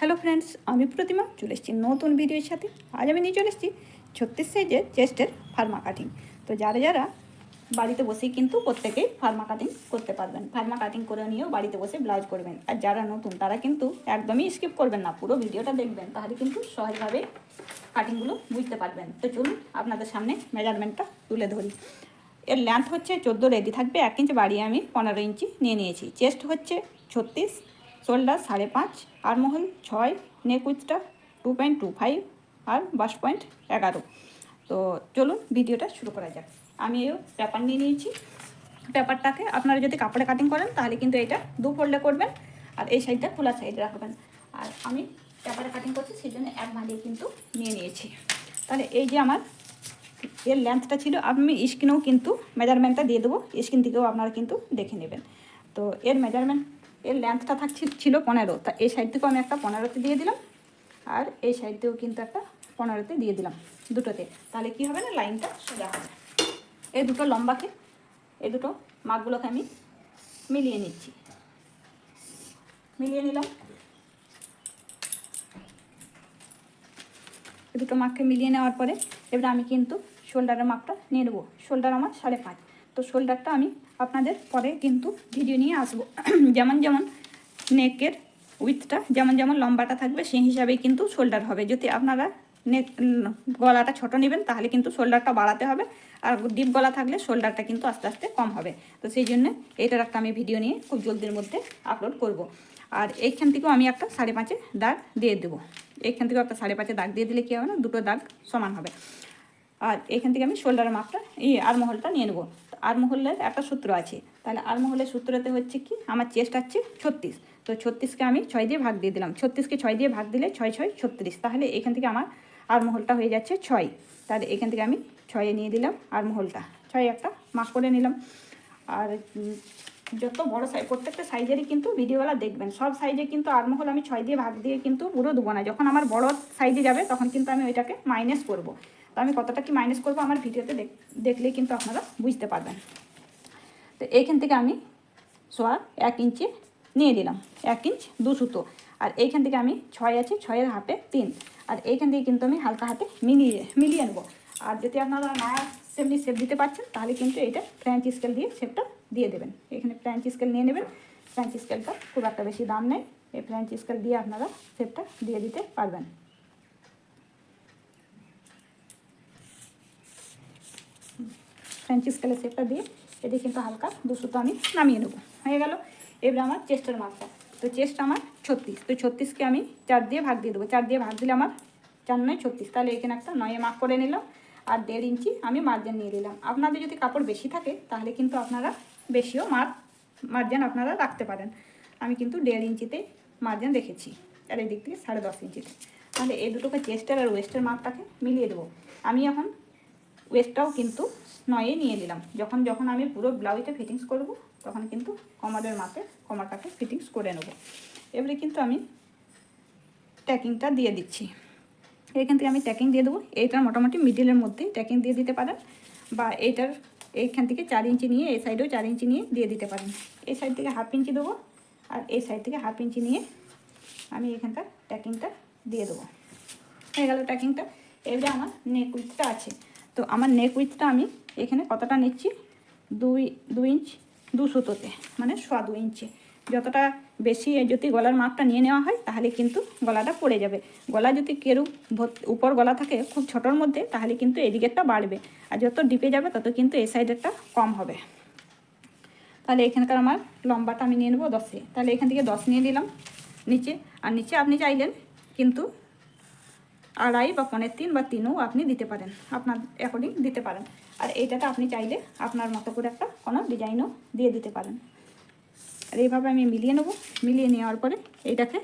Hello friends, আমি প্রতিমা, চলে এসেছি নতুন ভিডিওর সাথে। আজ আমি নিয়ে চলে এসেছি ছত্রিশ সাইজের চেস্টের ফার্মা কাটিং। তো যারা যারা বাড়িতে বসেই কিন্তু প্রত্যেকেই ফার্মা কাটিং করতে পারবেন। ফার্মা কাটিং করে নিয়েও বাড়িতে বসে ব্লাউজ করবেন। আর যারা নতুন, তারা কিন্তু একদমই স্কিপ করবেন না, পুরো ভিডিওটা দেখবেন, তাহলে কিন্তু সহজভাবে কাটিংগুলো বুঝতে পারবেন। তো চলুন আপনাদের সামনে মেজারমেন্টটা তুলে ধরি। এর লেন্থ হচ্ছে চোদ্দ রেডি থাকবে এক ইঞ্চি বাড়িয়ে আমি পনেরো ইঞ্চি নিয়ে নিয়েছি। চেস্ট হচ্ছে ছত্রিশ শোল্ডার সাড়ে পাঁচ আরমহল ছয় neck two point two five আর বাস পয়েন্ট এগারো। তো চলুন ভিডিওটা শুরু করা যাক। আমি এই পেপার নিয়ে নিয়েছি। পেপারটাকে আপনারা যদি কাপড়ে কাটিং করেন, তাহলে কিন্তু এটা দু ফোল্ডে করবেন আর এই সাইডটা খোলা সাইডে রাখবেন। আর আমি পেপারে কাটিং করছি সেই জন্য এক ভাঁড়িয়ে কিন্তু নিয়ে নিয়েছি। তাহলে এই যে আমার এর লেন্থটা ছিল, আমি স্ক্রিনেও কিন্তু মেজারমেন্টটা দিয়ে দেবো। স্ক্রিন থেকেও আপনারা কিন্তু দেখে নেবেন। তো এর মেজারমেন্ট এর লেন্থটা থাকছে ছিল পনেরো। তা এই সাইড থেকেও আমি একটা পনেরোতে দিয়ে দিলাম, আর এই সাইড থেকেও কিন্তু একটা পনেরোতে দিয়ে দিলাম দুটোতে। তাহলে কি হবে না? লাইনটা সোজা হবে। এই দুটো লম্বাকে, এই দুটো মাপগুলোকে আমি মিলিয়ে নিচ্ছি। মিলিয়ে নিলাম। দুটো মাপকে মিলিয়ে নেওয়ার পরে এবার আমি কিন্তু শোল্ডারের মাপটা নিয়ে নেব। শোল্ডার আমার সাড়ে পাঁচ। তো শোল্ডারটা আমি আপনাদের পরে কিন্তু ভিডিও নিয়ে আসব। যেমন যেমন নেকের উইথটা যেমন যেমন লম্বাটা থাকবে, সেই হিসাবেই কিন্তু শোল্ডার হবে। যদি আপনারা নেক, গলাটা ছোট নেবেন, তাহলে কিন্তু শোল্ডারটা বাড়াতে হবে। আর ডিপ গলা থাকলে শোল্ডারটা কিন্তু আস্তে আস্তে কম হবে। তো সেই জন্য এটার একটা আমি ভিডিও নিয়ে খুব জলদির মধ্যে আপলোড করব। আর এইখান থেকেও আমি একটা সাড়ে পাঁচে দাগ দিয়ে দেবো। এইখান থেকেও একটা সাড়ে পাঁচে দাগ দিয়ে দিলে কী হবে না? দুটো দাগ সমান হবে। আর এখান থেকে আমি শোল্ডারের মাপটা, এই আরমহলটা নিয়ে নেব। আরমহলের একটা সূত্র আছে। তাহলে আর আরমহলের সূত্রতে হচ্ছে কি? আমার চেস্ট আছে ছত্রিশ। তো ছত্রিশকে আমি ছয় দিয়ে ভাগ দিয়ে দিলাম। ছত্রিশকে ছয় দিয়ে ভাগ দিলে ছয় ছয়, ছত্রিশ। তাহলে এখান থেকে আমার আরমহলটা হয়ে যাচ্ছে ছয়। তাহলে এখান থেকে আমি ছয়ে নিয়ে দিলাম আরমহলটা। ছয় একটা মাস করে নিলাম। আর যত বড় সাইজ, প্রত্যেকটা সাইজেরই কিন্তু ভিডিওওয়ালা দেখবেন। সব সাইজে কিন্তু আরমহল আমি ছয় দিয়ে ভাগ দিয়ে কিন্তু পুরো দেবো না। যখন আমার বড় সাইজে যাবে, তখন কিন্তু আমি ওইটাকে মাইনাস করব। তো আমি কতটা কি মাইনাস করব আমার ভিডিওতে দেখ দেখলেই কিন্তু আপনারা বুঝতে পারবেন। তো এইখান থেকে আমি সোয়া এক ইঞ্চি নিয়ে নিলাম। এক ইঞ্চ, দু সুতো। আর এইখান থেকে আমি ছয় আছে, ছয়ের হাতে তিন। আর এইখান থেকে কিন্তু আমি হালকা হাতে মিলিয়ে মিলিয়ে নেব। আর যদি আপনারা না সেমনি শেপ দিতে পারছেন, তাহলে কিন্তু এটা ফ্রেঞ্চ স্কেল দিয়ে শেপটা দিয়ে দেবেন। এখানে ফ্রেঞ্চ স্কেল নিয়ে নেবেন। ফ্রেঞ্চ স্কেলটা খুব একটা বেশি দাম নেই। এই ফ্রেঞ্চ স্কেল দিয়ে আপনারা শেপটা দিয়ে দিতে পারবেন। ফ্রেঞ্চ স্কেলের শেপটা দিয়ে এটি কিন্তু হালকা দু সুতো আমি নামিয়ে নেব। হয়ে গেল। এবার আমার চেস্টের মাপটা। তো চেস্ট আমার ছত্রিশ। তো ছত্রিশকে আমি চার দিয়ে ভাগ দিয়ে দেবো। চার দিয়ে ভাগ দিলে আমার চার নয়, ছত্রিশ। তাহলে এখানে একটা নয়ে মাপ করে নিলাম। আর দেড় ইঞ্চি আমি মার্জিন নিয়ে নিলাম। আপনাদের যদি কাপড় বেশি থাকে, তাহলে কিন্তু আপনারা বেশিও মাপ মার্জিন আপনারা রাখতে পারেন। আমি কিন্তু দেড় ইঞ্চিতে মার্জিন রেখেছি। আর এই দিক থেকে সাড়ে দশ ইঞ্চিতে। তাহলে এই দুটোকে চেস্টের আর ওয়েস্টের মাপটাকে মিলিয়ে দেবো। আমি এখন ওয়েস্টটাও কিন্তু নয়ে নিয়ে নিলাম। যখন যখন আমি পুরো ব্লাউজটা ফিটিংস করব, তখন কিন্তু কমারের মাপে কমারটাকে ফিটিংস করে নেব। এবারে কিন্তু আমি ট্যাকিংটা দিয়ে দিচ্ছি। এখান থেকে আমি ট্যাকিং দিয়ে দেবো। এইটার মোটামুটি মিডিলের মধ্যে ট্যাকিং দিয়ে দিতে পারেন বা এইটার এইখান থেকে চার ইঞ্চি নিয়ে, এই সাইডেও চার ইঞ্চি নিয়ে দিয়ে দিতে পারেন। এই সাইড থেকে হাফ ইঞ্চি দেবো আর এই সাইড থেকে হাফ ইঞ্চি নিয়ে আমি এখানকার ট্যাকিংটা দিয়ে দেবো। হয়ে গেল ট্যাকিংটা এবারে আমার নেক আছে। তো আমার নেক উইথটা আমি এখানে কতটা নিচ্ছি? দুই দু ইঞ্চ দু সুতোতে মানে সোয়া দু ইঞ্চে যতটা বেশি যদি গলার মাপটা নিয়ে নেওয়া হয়, তাহলে কিন্তু গলাটা পড়ে যাবে। গলা যদি কেরু উপর গলা থাকে খুব ছোটোর মধ্যে, তাহলে কিন্তু এদিকেরটা বাড়বে। আর যত ডিপে যাবে, তত কিন্তু এই সাইডেরটা কম হবে। তাহলে এখানকার আমার লম্বাটা আমি নিয়ে নেব দশে। তাহলে এখান থেকে দশ নিয়ে নিলাম নিচে। আর নিচে আপনি চাইলেন কিন্তু আড়াই বা পনেরো তিন বা তিনও আপনি দিতে পারেন। আপনার অ্যাকর্ডিং দিতে পারেন। আর এইটাতে আপনি চাইলে আপনার মতো করে একটা কোনো ডিজাইনও দিয়ে দিতে পারেন। আর এইভাবে আমি মিলিয়ে নেব। মিলিয়ে নেওয়ার পরে এইটাকে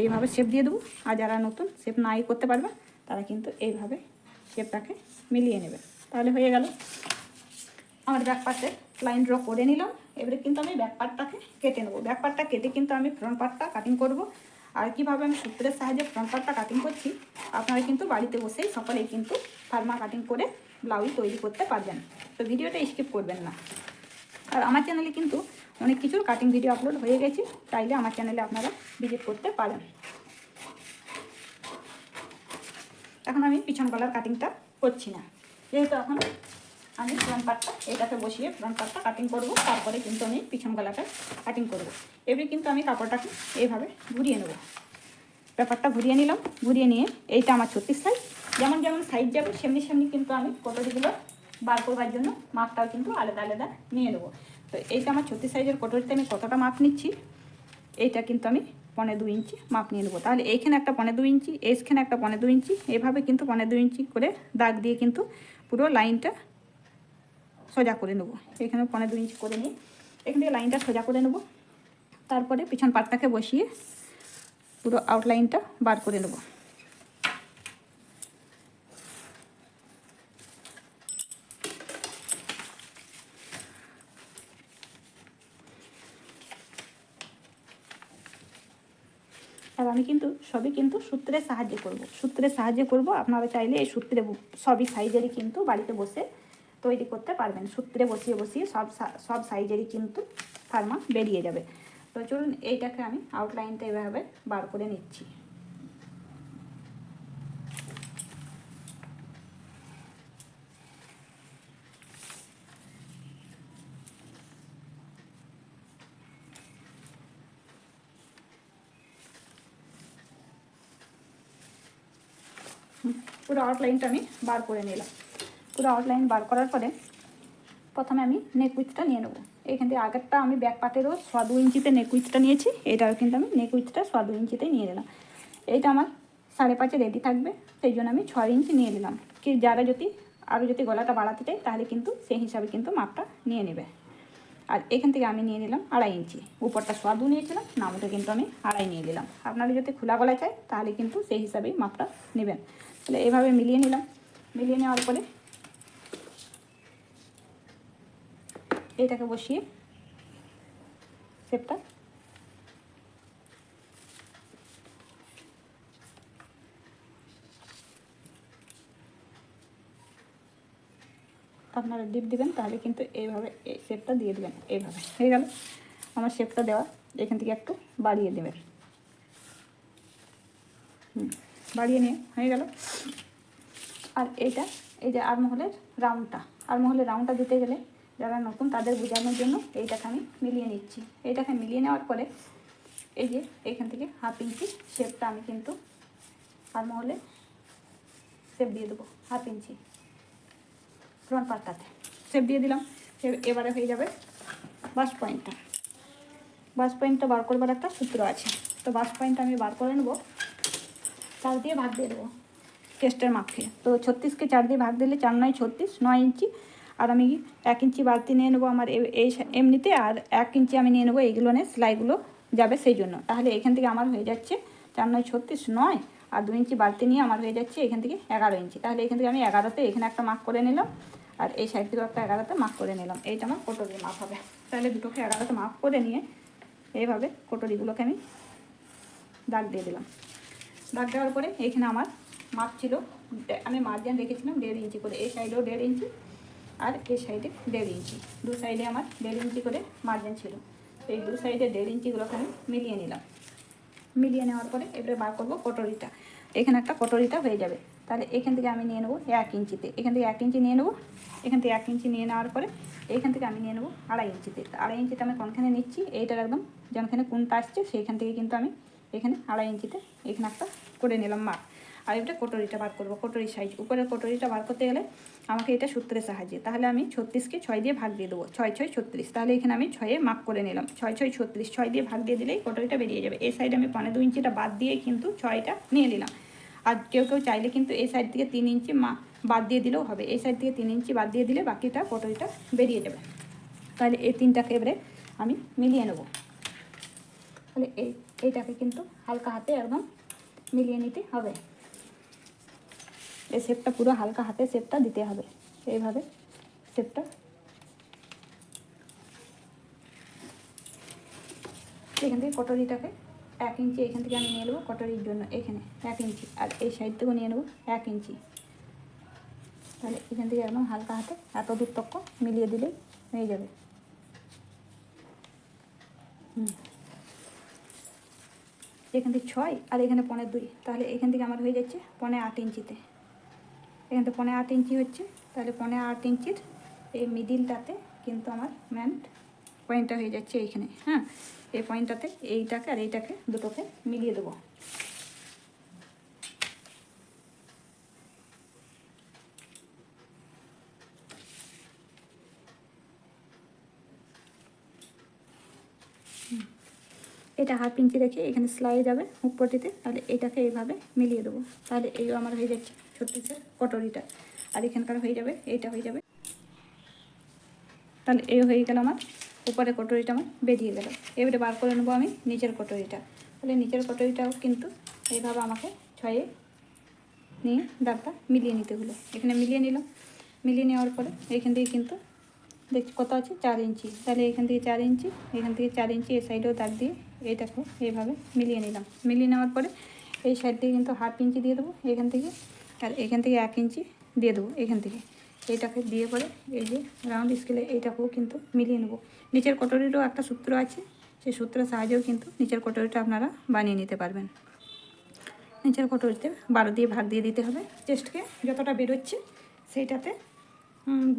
এইভাবে শেপ দিয়ে দেবো। আর যারা নতুন শেপ নাই করতে পারবে, তারা কিন্তু এইভাবে শেপটাকে মিলিয়ে নেবে। তাহলে হয়ে গেল। আমার ব্যাক পার্টে লাইন ড্র করে নিলাম। এবারে কিন্তু আমি ব্যাক পার্টটাকে কেটে নেব। ব্যাক পার্টটা কেটে কিন্তু আমি ফ্রন্ট পার্টটা কাটিং করব। আর কীভাবে আমি সূত্রের সাহায্যে ফ্রন্ট পার্টটা কাটিং করছি, আপনারা কিন্তু বাড়িতে বসেই সকলেই কিন্তু ফার্মা কাটিং করে ব্লাউজ তৈরি করতে পারবেন। তো ভিডিওটা স্কিপ করবেন না। আর আমার চ্যানেলে কিন্তু অনেক কিছুর কাটিং ভিডিও আপলোড হয়ে গেছে তাইলে আমার চ্যানেলে আপনারা ভিজিট করতে পারেন। এখন আমি পিছন গলার কাটিংটা করছি না। যেহেতু এখন আমি ফ্রন্ট পার্টটা এটাকে বসিয়ে ফ্রন্ট পার্টটা কাটিং করব, তারপরে কিন্তু আমি পিছন গলাটা কাটিং করব। এবারে কিন্তু আমি কাপড়টাকে এইভাবে ঘুরিয়ে নেব। ব্যাপারটা ঘুরিয়ে নিলাম, ঘুরিয়ে নিয়ে এইটা আমার ছত্রিশ সাইজ যেমন যেমন সাইজ যাবে, সেমনি সেমনি কিন্তু আমি কটরিগুলো বার করবার জন্য মাপটাও কিন্তু আলাদা আলাদা নিয়ে নেব। তো এইটা আমার ছত্রিশ সাইজের কটরিতে আমি কতটা মাপ নিচ্ছি, এইটা কিন্তু আমি পনেরো দু ইঞ্চি মাপ নিয়ে নেব। তাহলে এইখানে একটা পনেরো দু ইঞ্চি, এইখানে একটা পনেরো দু ইঞ্চি, এভাবে কিন্তু পনেরো দু ইঞ্চি করে দাগ দিয়ে কিন্তু পুরো লাইনটা সোজা করে নেব। এখানে পনেরো দু ইঞ্চি করে নিয়ে এখান থেকে লাইনটা সোজা করে নেব। তারপরে পিছন পাটটাকে বসিয়ে পুরো আউটলাইনটা বার করে নেব। আর আমি কিন্তু সবই কিন্তু সূত্রের সাহায্যে করব। সূত্রের সাহায্যে করব। আপনারা চাইলে এই সূত্রে সবই সাইজেরই কিন্তু বাড়িতে বসে তৈরি করতে পারবেন। সূত্রে বসিয়ে বসিয়ে সব সব সাইজেরই কিন্তু ফার্মা বেরিয়ে যাবে। তো চলুন এইটাকে আমি আউটলাইনটা এভাবে বার করে নিচ্ছি। পুরো আউটলাইনটা আমি বার করে নিলাম। পুরো আউটলাইন বার করার পরে প্রথমে আমি নেক উইথটা নিয়ে নেব। এখান থেকে আগেরটা আমি ব্যাক পার্টেরও ছ দু ইঞ্চিতে নেক উইথটা নিয়েছি, এটাও কিন্তু আমি নেক উইথটা ছ দু ইঞ্চিতেই নিয়ে নিলাম। এইটা আমার সাড়ে পাঁচে রেডি থাকবে, সেই জন্য আমি ছয় ইঞ্চি নিয়ে নিলাম। কি যারা যদি, আরও যদি গলাটা বাড়াতে চাই তাহলে কিন্তু সেই হিসাবে কিন্তু মাপটা নিয়ে নেবে। আর এখান থেকে আমি নিয়ে নিলাম আড়াই ইঞ্চি। উপরটা সোয়াদু নিয়েছিলাম, নামটা কিন্তু আমি আড়াই নিয়ে নিলাম। আপনারা যদি খোলা গলায় চাই তাহলে কিন্তু সেই হিসাবেই মাপটা নেবেন। তাহলে এভাবে মিলিয়ে নিলাম। মিলিয়ে নেওয়ার পরে এইটাকে বসিয়ে শেপটা আপনারা ডিপ দিবেন, তাহলে কিন্তু এইভাবে এই শেপটা দিয়ে দেবেন। এইভাবে, হয়ে গেল। আমার শেপটা দেওয়া, এখান থেকে একটু বাড়িয়ে দেবেন। হুম, বাড়িয়ে নিয়ে, হয়ে গেল। আর এইটা, এই যে আরমহলের রাউন্ডটা আরমহলের রাউন্ডটা দিতে গেলে যারা নতুন, তাদের বোঝানোর জন্য এইটাকে আমি মিলিয়ে নিচ্ছি। এইটাকে মিলিয়ে নেওয়ার পরে এই যে এইখান থেকে হাফ ইঞ্চি শেপটা আমি কিন্তু আর মহলে শেপ দিয়ে দেবো হাফ ইঞ্চি ফ্রন্ট পার্টটাতে শেপ দিয়ে দিলাম এবারে হয়ে যাবে বাস পয়েন্টটা বাস পয়েন্টটা বার করবার একটা সূত্র আছে। তো বাস পয়েন্টটা আমি বার করে নেব, চার দিয়ে ভাগ দিয়ে দেবো টেস্টের মাপকে। তো ছত্রিশকে চার দিয়ে ভাগ দিলে চার নয় ছত্রিশ, নয় ইঞ্চি আর আমি এক ইঞ্চি বাড়তি নিয়ে নেব আমার এই এমনিতে, আর এক ইঞ্চি আমি নিয়ে নেব এইগুলো নিয়ে, সেলাইগুলো যাবে সেই জন্য। তাহলে এখান থেকে আমার হয়ে যাচ্ছে চার নয় ছত্রিশ নয়, আর দু ইঞ্চি বাড়তি নিয়ে আমার হয়ে যাচ্ছে এখান থেকে এগারো ইঞ্চি। তাহলে এখান থেকে আমি এগারোতে এখানে একটা মার্ক করে নিলাম, আর এই সাইড থেকেও একটা এগারোতে মার্ক করে নিলাম। এইটা আমার কোটরির মাপ হবে। তাহলে দুটোকে এগারোতে মাপ করে নিয়ে এইভাবে কোটরিগুলোকে আমি দাগ দিয়ে দিলাম। দাগ দেওয়ার পরে এখানে আমার মাপ ছিল আমি মার্জিন রেখেছিলাম দেড় ইঞ্চি করে। এই সাইডেও দেড় ইঞ্চি আর এই সাইডে দেড় ইঞ্চি। দু সাইডে আমার দেড় ইঞ্চি করে মার্জিন ছিল। এই দু সাইডে দেড় ইঞ্চিগুলোকে আমি মিলিয়ে নিলাম। মিলিয়ে নেওয়ার পরে এবারে বার করব কটরিটা। এখানে একটা কটরিটা হয়ে যাবে। তাহলে এখান থেকে আমি নিয়ে নেব এক ইঞ্চিতে। এখান থেকে এক ইঞ্চি নিয়ে নেব। এখান থেকে এক ইঞ্চি নিয়ে নেওয়ার পরে এখান থেকে আমি নিয়ে নেব আড়াই ইঞ্চিতে। আড়াই ইঞ্চিতে আমি কোনখানে নিচ্ছি? এইটার একদম যেখানে কোনটা আসছে সেইখান থেকে কিন্তু আমি এখানে আড়াই ইঞ্চিতে এখানে একটা করে নিলাম মাপ আর এটা কোটরিটা বার করব। কোটরি সাইজ উপরের কোটরিটা বার করতে গেলে আমাকে এটা সূত্রের সাহায্যে। তাহলে আমি ছত্রিশকে ছয় দিয়ে ভাগ দিয়ে দেবো। ছয় ছয়, ছত্রিশ। তাহলে এখানে আমি ছয়ে মাপ করে নিলাম। ছয় ছয়, ছত্রিশ। ছয় দিয়ে ভাগ দিয়ে দিলেই কোটরিটা বেরিয়ে যাবে। এই সাইডে আমি পনেরো দু ইঞ্চিটা বাদ দিয়ে কিন্তু ছয়টা নিয়ে নিলাম। আর কেউ কেউ চাইলে কিন্তু এই সাইড থেকে তিন ইঞ্চি মা, বাদ দিয়ে দিলেও হবে। এই সাইড থেকে তিন ইঞ্চি বাদ দিয়ে দিলে বাকিটা পটলটা বেরিয়ে যাবে। তাহলে এই তিনটাকে এবারে আমি মিলিয়ে নেব। তাহলে এই, এইটাকে কিন্তু হালকা হাতে একদম মিলিয়ে নিতে হবে। এই শেপটা পুরো হালকা হাতে শেপটা দিতে হবে। এইভাবে শেপটা। এখান থেকে কটরিটাকে এক ইঞ্চি, এখান থেকে আমি নিয়ে নেব কটরির জন্য, এখানে এক ইঞ্চি, আর এই সাইড থেকেও নিয়ে নেব এক ইঞ্চি। তাহলে এখান থেকে একদম হালকা হাতে এত দূর তক্ক মিলিয়ে দিলেই হয়ে যাবে। এখান থেকে ছয় আর এখানে পনে দুই। তাহলে এখান থেকে আমার হয়ে যাচ্ছে পনে আট ইঞ্চিতে। এখান থেকে পনে আট ইঞ্চি হচ্ছে। তাহলে পনে আট ইঞ্চির এই মিডিলটাতে কিন্তু আমার ম্যান পয়েন্টটা হয়ে যাচ্ছে এইখানে হ্যাঁ? এই পয়েন্টটাতে এইটাকে আর এইটাকে দুটোকে মিলিয়ে দেবো। এটা হাফ ইঞ্চি রেখে এখানে সেলাই যাবে মুখপটিতে তাহলে এটাকে এইভাবে মিলিয়ে দেবো। তাহলে এইও আমার হয়ে যাচ্ছে। ছত্রিশের কটরিটা আর এখানকার হয়ে যাবে, এইটা হয়ে যাবে। তাহলে এই হয়ে গেল আমার, উপরে কটরিটা আমার বেরিয়ে গেল। এবারে বার করে নেব আমি নিচের কটরিটা। তাহলে নিচের কটরিটাও কিন্তু এইভাবে আমাকে ছয়ে নিয়ে দাগটা মিলিয়ে নিতে হলো। এখানে মিলিয়ে নিলাম। মিলিয়ে নেওয়ার পরে এখান থেকে কিন্তু দেখছি কত আছে? চার ইঞ্চি। তাহলে এখান থেকে চার ইঞ্চি, এখান থেকে চার ইঞ্চি এই সাইডেও দাগ দিয়ে এইটাকে এইভাবে মিলিয়ে নিলাম। মিলিয়ে নেওয়ার পরে এই সাইড দিয়ে কিন্তু হাফ ইঞ্চি দিয়ে দেবো। এখান থেকে আর এখান থেকে এক ইঞ্চি দিয়ে দেবো, এখান থেকে। এইটাকে দিয়ে পরে এই যে রাউন্ড স্কেলে এইটাকেও কিন্তু মিলিয়ে নেব। নিচের কটরিরও একটা সূত্র আছে, সেই সূত্রের সাহায্যেও কিন্তু নিচের কটরিটা আপনারা বানিয়ে নিতে পারবেন। নিচের কটরিতে বারো দিয়ে ভাগ দিয়ে দিতে হবে। চেস্টকে যতটা বেরোচ্ছে সেইটাতে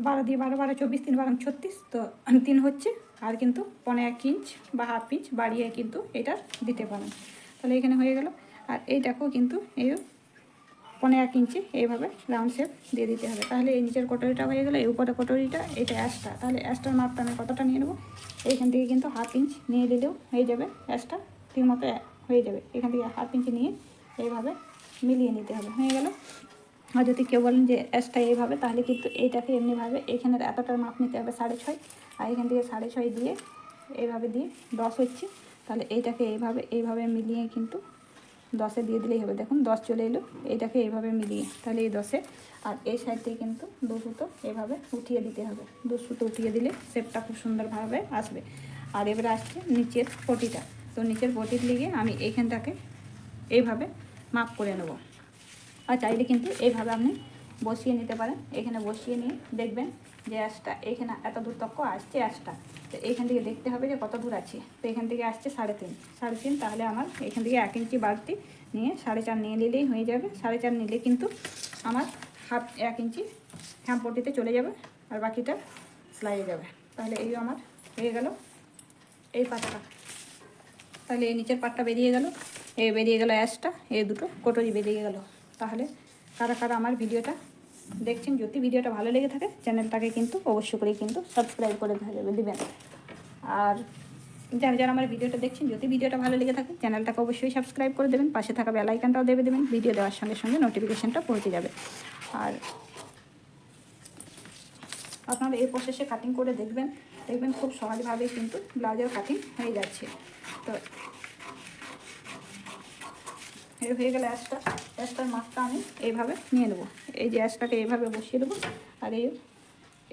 বারো দিয়ে বারো বারো, চব্বিশ, তিন, বারো, ছত্রিশ, তো তিন হচ্ছে। আর কিন্তু পনে এক ইঞ্চ বা হাফ ইঞ্চ বাড়িয়ে কিন্তু এটা দিতে পারেন। তাহলে এখানে হয়ে গেল। আর এইটাকেও কিন্তু এই পনেরো এক ইঞ্চি এইভাবে রাউন্ড শেপ দিয়ে দিতে হবে। তাহলে এই নিচের কটরিটা হয়ে গেলো, এই উপরে কটরিটা, এটা অ্যাশটা তাহলে অ্যাশটার মাপটা আমি কতটা নিয়ে নেব? এইখান থেকে কিন্তু হাফ ইঞ্চ নিয়ে দিলেও হয়ে যাবে অ্যাশটা ঠিক মতো হয়ে যাবে। এখান থেকে হাফ ইঞ্চ নিয়ে এইভাবে মিলিয়ে নিতে হবে, হয়ে গেল। আর যদি কেউ বলেন যে অ্যাশটা এইভাবে, তাহলে কিন্তু এইটাকে এমনিভাবে এখানের এতটার মাপ নিতে হবে, সাড়ে ছয়। আর এখান থেকে সাড়ে ছয় দিয়ে এইভাবে দিয়ে দশ হচ্ছে। তাহলে এইটাকে এইভাবে এইভাবে মিলিয়ে কিন্তু দশে দিয়ে দিলেই হবে। দেখুন, দশ চলে এলো। এইটাকে এইভাবে মিলিয়ে তাহলে এই দশে। আর এই সাইড কিন্তু দু সুতো এইভাবে উঠিয়ে দিতে হবে। দু সুতো উঠিয়ে দিলে শেপটা খুব সুন্দরভাবে আসবে। আর এবারে আসছে নিচের পটিটা। তো নিচের পটির লিগে আমি এইখানটাকে এইভাবে মাপ করে নেব। আর চাইলে কিন্তু এইভাবে আপনি বসিয়ে নিতে পারেন। এখানে বসিয়ে নিয়ে দেখবেন যে অ্যাশটা এখানে এত দূর তক্ক আসছে অ্যাশটা তো এইখান থেকে দেখতে হবে যে কত দূর আছে। তো এখান থেকে আসছে সাড়ে তিন। সাড়ে তিন তাহলে আমার এখান থেকে এক ইঞ্চি বাড়তি নিয়ে সাড়ে চার নিয়ে নিলেই হয়ে যাবে। সাড়ে চার নিলে কিন্তু আমার হাফ, এক ইঞ্চি হ্যাম্পটিতে চলে যাবে আর বাকিটা সেলাইয়ে যাবে। তাহলে এই আমার হয়ে গেল এই পাটটা তাহলে এই নিচের পাটটা বেরিয়ে গেল এই বেরিয়ে গেল অ্যাশটা এই দুটো কোটরি বেরিয়ে গেল। তাহলে কারা কারা আমার ভিডিওটা দেখছেন যদি ভিডিওটা ভালো লেগে থাকে, চ্যানেলটাকে কিন্তু অবশ্যই করে কিন্তু সাবস্ক্রাইব করে দেবে- দিবেন। আর যারা যারা আমার ভিডিওটা দেখছেন যদি ভিডিওটা ভালো লেগে থাকে, চ্যানেলটাকে অবশ্যই সাবস্ক্রাইব করে দেবেন, পাশে থাকা বেল আইকনটাও দেবে দেবেন ভিডিও দেওয়ার সঙ্গে সঙ্গে নোটিফিকেশনটা পৌঁছে যাবে। আর আপনারা এই প্রসেসে কাটিং করে দেখবেন দেখবেন খুব সহজভাবেই কিন্তু ব্লাউজের কাটিং হয়ে যাচ্ছে। তো হয়ে গেলে অ্যাশটা অ্যাশটার মাপটা আমি এইভাবে নিয়ে নেব। এই যে অ্যাশটাকে এইভাবে বসিয়ে দেবো, আর এই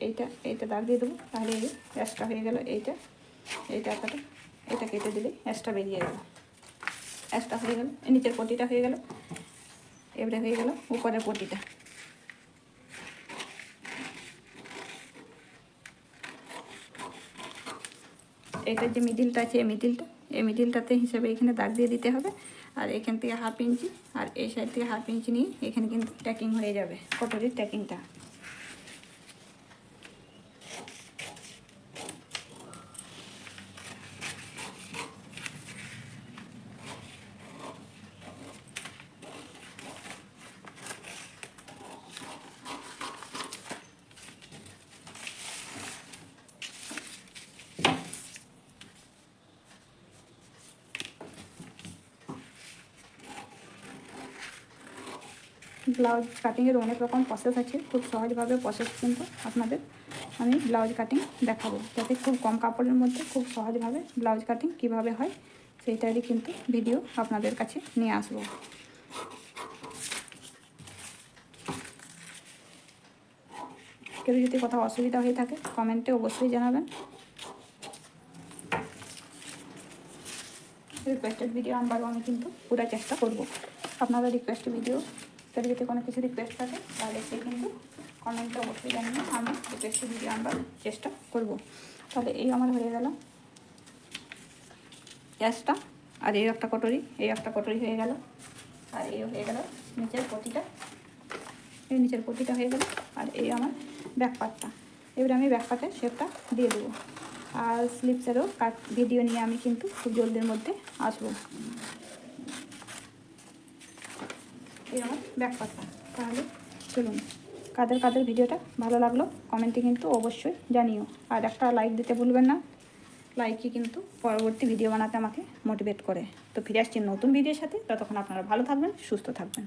এইটা এইটা দাগ দিয়ে দেবো তাহলে এই অ্যাশটা হয়ে গেল এইটা এইটা এতটা এটা কেটে দিলে অ্যাশটা বেরিয়ে গেল। অ্যাশটা হয়ে গেল নিচের পটিটা হয়ে গেল, এবারে হয়ে গেল উপরের পটিটা। এটার যে মিডিলটা আছে, এই মিডিলটা, এই মিডিলটাতে হিসেবে এখানে দাগ দিয়ে দিতে হবে। আর এখান থেকে হাফ ইঞ্চি, আর এই সাইড থেকে হাফ ইঞ্চি নিয়ে এখানে কিন্তু ট্যাকিং হয়ে যাবে। কটরির ট্যাকিংটা ব্লাউজ কাটিংয়ের অনেক রকম প্রসেস আছে, খুব সহজভাবে প্রসেস কিন্তু আপনাদের আমি ব্লাউজ কাটিং দেখাবো। যাতে খুব কম কাপড়ের মধ্যে খুব সহজভাবে ব্লাউজ কাটিং কীভাবে হয়, সেইটারই কিন্তু ভিডিও আপনাদের কাছে নিয়ে আসব। কেউ যদি কোথাও অসুবিধা হয়ে থাকে কমেন্টে অবশ্যই জানাবেন। রিকোয়েস্টেড ভিডিও আনবারও আমি কিন্তু পুরো চেষ্টা করব। আপনারা রিকোয়েস্ট ভিডিও তাহলে যদি কোনো কিছু রিকোয়েস্ট থাকে, তাহলে সে কিন্তু কমেন্টে অবশ্যই জানিয়ে আমি রিকোয়েস্ট ভিডিও আনবার চেষ্টা করব। তাহলে এই আমার হয়ে গেল। গ্যাসটা, আর এই একটা কটরি, এই একটা কটরি হয়ে গেল। আর এই হয়ে গেল নিচের পটিটা। এই নিচের পটিটা হয়ে গেল, আর এই আমার ব্যাক পার্টটা এবারে আমি ব্যাক পার্টের শেপটা দিয়ে দেবো। আর স্লিপসেরও কাট ভিডিও নিয়ে আমি কিন্তু খুব জলদির মধ্যে আসব। এই আমার তাহলে চলুন। কাদের কাদের ভিডিওটা ভালো লাগল কমেন্টে কিন্তু অবশ্যই জানিও। আর একটা লাইক দিতে ভুলবেন না। লাইকই কিন্তু পরবর্তী ভিডিও বানাতে আমাকে মোটিভেট করে। তো ফিরে আসছি নতুন ভিডিওর সাথে। ততক্ষণ আপনারা ভালো থাকবেন, সুস্থ থাকবেন।